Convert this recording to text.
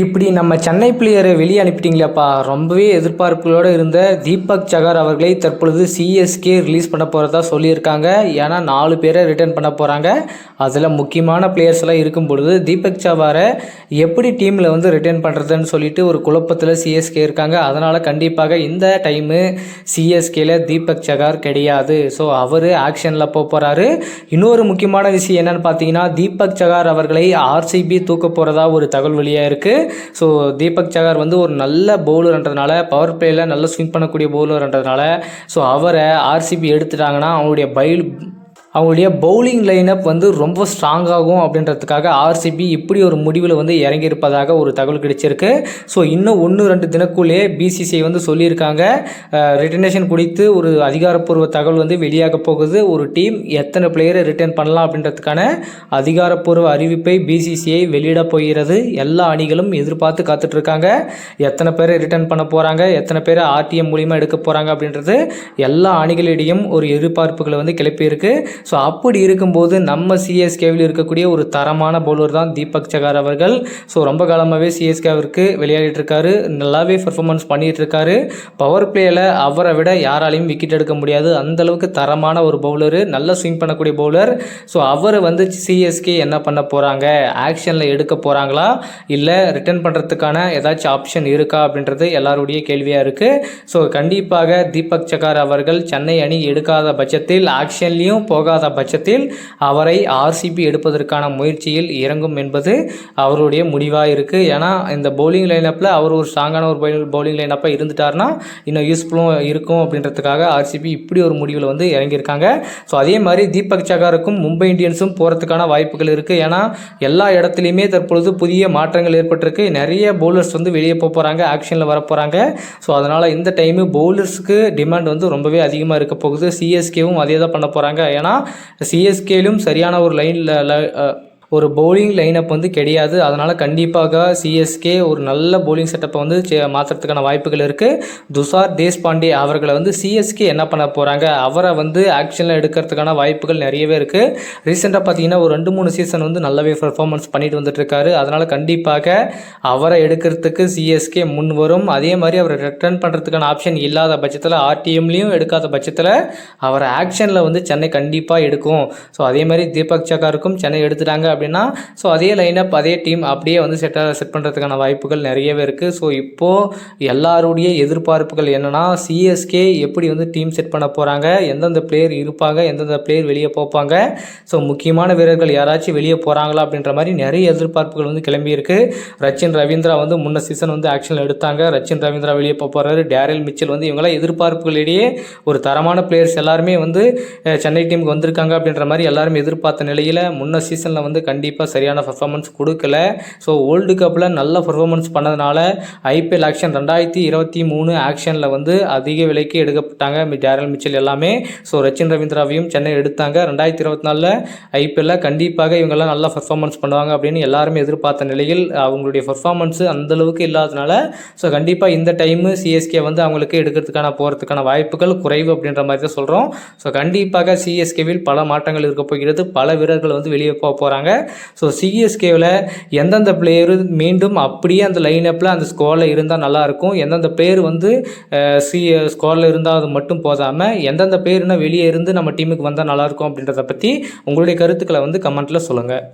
இப்படி நம்ம சென்னை பிளேயரை வெளியே அனுப்பிட்டீங்களேப்பா. ரொம்பவே எதிர்பார்ப்புகளோடு இருந்த தீபக் சகார் அவர்களை தற்பொழுது சிஎஸ்கே ரிலீஸ் பண்ண போகிறதா சொல்லியிருக்காங்க. ஏன்னா நாலு பேரை ரிட்டர்ன் பண்ண போகிறாங்க அதில் முக்கியமான பிளேயர்ஸ் எல்லாம் இருக்கும் பொழுது தீபக் சவாரை எப்படி டீமில் வந்து ரிட்டர்ன் பண்ணுறதுன்னு சொல்லிட்டு ஒரு குழப்பத்தில் சிஎஸ்கே இருக்காங்க. அதனால் கண்டிப்பாக இந்த டைமு சிஎஸ்கேல தீபக் சகார் கிடையாது. ஸோ அவர் ஆக்ஷனில் போக போகிறாரு இன்னொரு முக்கியமான விஷயம் என்னென்னு பார்த்தீங்கன்னா தீபக் சகார் அவர்களை ஆர்சிபி தூக்க போகிறதா ஒரு தகவல் வெளியாக இருக்குது ஸோ தீபக் சகார் வந்து ஒரு நல்ல பவுலர்ன்றதுனால பவர் பிளேயில் நல்ல ஸ்விங் பண்ணக்கூடிய பவுலர்ன்றதுனால ஸோ அவரை ஆர்சிபி எடுத்துட்டாங்கன்னா அவங்களுடைய பைல் அவங்களுடைய பவுலிங் லைனப் வந்து ரொம்ப ஸ்ட்ராங்காகும் அப்படின்றதுக்காக ஆர்சிபி இப்படி ஒரு முடிவில் வந்து இறங்கியிருப்பதாக ஒரு தகவல் கிடைச்சிருக்கு. ஸோ இன்னும் ஒன்று ரெண்டு தினக்குள்ளே பிசிசிஐ வந்து சொல்லியிருக்காங்க. ரிட்டர்னேஷன் குறித்து ஒரு அதிகாரப்பூர்வ தகவல் வந்து வெளியாக போகுது. ஒரு டீம் எத்தனை பிளேயரை ரிட்டர்ன் பண்ணலாம் அப்படின்றதுக்கான அதிகாரப்பூர்வ அறிவிப்பை பிசிசிஐ வெளியிட போகிறது. எல்லா அணிகளும் எதிர்பார்த்து காத்துட்ருக்காங்க. எத்தனை பேரை ரிட்டர்ன் பண்ண போகிறாங்க எத்தனை பேரை ஆர்டிஎம் மூலிமா எடுக்க போகிறாங்க அப்படின்றது எல்லா அணிகளிடையும் ஒரு எதிர்பார்ப்புகளை வந்து கிளப்பியிருக்கு. ஸோ அப்படி இருக்கும்போது நம்ம சிஎஸ்கேவில் இருக்கக்கூடிய ஒரு தரமான பவுலர் தான் தீபக் சகார் அவர்கள். ஸோ ரொம்ப காலமாகவே சிஎஸ்கேவிற்கு விளையாடிட்டு இருக்காரு நல்லாவே பர்ஃபார்மன்ஸ் பண்ணிட்டு இருக்காரு பவர் பிளேயில் அவரை விட யாராலையும் விக்கெட் எடுக்க முடியாது. அந்த அளவுக்கு தரமான ஒரு பவுலரு நல்ல ஸ்விங் பண்ணக்கூடிய பவுலர் ஸோ அவரை வந்து சிஎஸ்கே என்ன பண்ண போகிறாங்க ஆக்ஷனில் எடுக்க போகிறாங்களா இல்லை ரிட்டர்ன் பண்ணுறதுக்கான ஏதாச்சும் ஆப்ஷன் இருக்கா? அப்படின்றது எல்லாருடைய கேள்வியாக இருக்குது ஸோ கண்டிப்பாக தீபக் சகார் அவர்கள் சென்னை அணி எடுக்காத பட்சத்தில் ஆக்ஷன்லேயும் போக போகாத பட்சத்தில் அவரை ஆர்சிபி எடுப்பதற்கான முயற்சியில் இறங்கும் என்பது அவருடைய முடிவாக இருக்குது ஏன்னா இந்த பவுலிங் லைனப்பில் அவர் ஒரு ஸ்ட்ராங்கான ஒரு பவுலிங் லைனப்பாக இருந்துட்டார்னா இன்னும் யூஸ்ஃபுல்லும் இருக்கும் அப்படின்றதுக்காக ஆர்சிபி இப்படி ஒரு முடிவில் வந்து இறங்கியிருக்காங்க. ஸோ அதே மாதிரி தீபக் சகாருக்கும் மும்பை இந்தியன்ஸும் போகிறதுக்கான வாய்ப்புகள் இருக்குது ஏன்னா எல்லா இடத்துலையுமே தற்பொழுது புதிய மாற்றங்கள் ஏற்பட்டிருக்கு. நிறைய பவுலர்ஸ் வந்து வெளியே போக போகிறாங்க ஆக்ஷனில் வர போகிறாங்க ஸோ அதனால் இந்த டைமு பவுலர்ஸுக்கு டிமாண்ட் வந்து ரொம்பவே அதிகமாக இருக்க போகுது. சிஎஸ்கேவும் அதே தான் பண்ண போகிறாங்க ஏன்னா சிஎஸ்கேலும் சரியான ஒரு லைனில் ஒரு பவுலிங் லைனப் வந்து கிடையாது. அதனால் கண்டிப்பாக சிஎஸ்கே ஒரு நல்ல பவுலிங் செட்டப்பை வந்து மாற்றுறதுக்கான வாய்ப்புகள் இருக்குது துஷார் தேஷ்பாண்டே அவர்களை வந்து சிஎஸ்கே என்ன பண்ண போகிறாங்க அவரை வந்து ஆக்ஷனில் எடுக்கிறதுக்கான வாய்ப்புகள் நிறையவே இருக்குது ரீசெண்டாக பார்த்தீங்கன்னா ஒரு ரெண்டு மூணு சீசன் வந்து நல்லாவே பர்ஃபார்மன்ஸ் பண்ணிட்டு வந்துட்டுருக்காரு. அதனால் கண்டிப்பாக அவரை எடுக்கிறதுக்கு சிஎஸ்கே முன் வரும். அதே மாதிரி அவரை ரிட்டர்ன் பண்ணுறதுக்கான ஆப்ஷன் இல்லாத பட்சத்தில் ஆர்டிஎம்லேயும் எடுக்காத பட்சத்தில் அவரை ஆக்ஷனில் வந்து சென்னை கண்டிப்பாக எடுக்கும். ஸோ அதே மாதிரி தீபக் சக்காருக்கும் சென்னை எடுத்துட்டாங்க அப்படின்னா ஸோ அதே லைனப் அதே டீம் அப்படியே வந்து செட்டாக செட் பண்ணுறதுக்கான வாய்ப்புகள் நிறையவே இருக்குது ஸோ இப்போது எல்லாருடைய எதிர்பார்ப்புகள் என்னென்னா சிஎஸ்கே எப்படி வந்து டீம் செட் பண்ண போகிறாங்க எந்தெந்த பிளேயர் இருப்பாங்க எந்தெந்த பிளேயர் வெளியே போப்பாங்க ஸோ முக்கியமான வீரர்கள் யாராச்சும் வெளியே போகிறாங்களா அப்படின்ற மாதிரி நிறைய எதிர்பார்ப்புகள் வந்து கிளம்பியிருக்கு ரச்சின் ரவீந்திரா வந்து முன்ன சீசன் வந்து ஆக்ஷனில் எடுத்தாங்க. ரச்சின் ரவீந்திரா வெளியே போகிறாரு டேரில் மிச்சல் வந்து இவங்களாம் எதிர்பார்ப்புகளிடையே ஒரு தரமான பிளேயர்ஸ் எல்லாருமே வந்து சென்னை டீமுக்கு வந்திருக்காங்க அப்படின்ற மாதிரி எல்லாருமே எதிர்பார்த்த நிலையில் முன்ன சீசனில் வந்து கண்டிப்பாக சரியான பர்ஃபார்மன்ஸ் கொடுக்கல. ஸோ வேர்ல்டு கப்பில் நல்ல பர்ஃபார்மன்ஸ் பண்ணதுனால ஐபிஎல் ஆக்ஷன் ரெண்டாயிரத்தி இருபத்தி மூணு ஆக்ஷனில் வந்து அதிக விலைக்கு எடுக்கப்பட்டாங்க. டேரல் மிச்சல் எல்லாமே. ஸோ ரச்சின் ரவீந்திராவையும் சென்னை எடுத்தாங்க. ரெண்டாயிரத்தி இருபத்தி நாலில் ஐபிஎல்ல கண்டிப்பாக இவங்கெல்லாம் நல்லா பர்ஃபார்மன்ஸ் பண்ணுவாங்க அப்படின்னு எல்லாருமே எதிர்பார்த்த நிலையில் அவங்களுடைய பர்ஃபார்மன்ஸு அந்தளவுக்கு இல்லாதனால ஸோ கண்டிப்பாக இந்த டைமு சிஎஸ்கே வந்து அவங்களுக்கு எடுக்கிறதுக்கான போகிறதுக்கான வாய்ப்புகள் குறைவு அப்படின்ற மாதிரி தான் சொல்கிறோம் ஸோ கண்டிப்பாக சிஎஸ்கேவில் பல மாற்றங்கள் இருக்க போகிறது. பல வீரர்கள் வந்து வெளியே போக போகிறாங்க ஸோ சிஎஸ்கேவில் எந்தெந்த பிளேயரு மீண்டும் அப்படியே அந்த லைனப்பில் அந்த ஸ்கோரில் இருந்தால் நல்லாயிருக்கும் எந்தெந்த பிளேயர் வந்து சி ஸ்கோரில் இருந்தால் அது மட்டும் போதாமல் எந்தெந்த பிளேயர்னா வெளியே இருந்து நம்ம டீமுக்கு வந்தால் நல்லாயிருக்கும் அப்படின்றத பற்றி உங்களுடைய கருத்துக்களை வந்து கமெண்ட்டில் சொல்லுங்கள்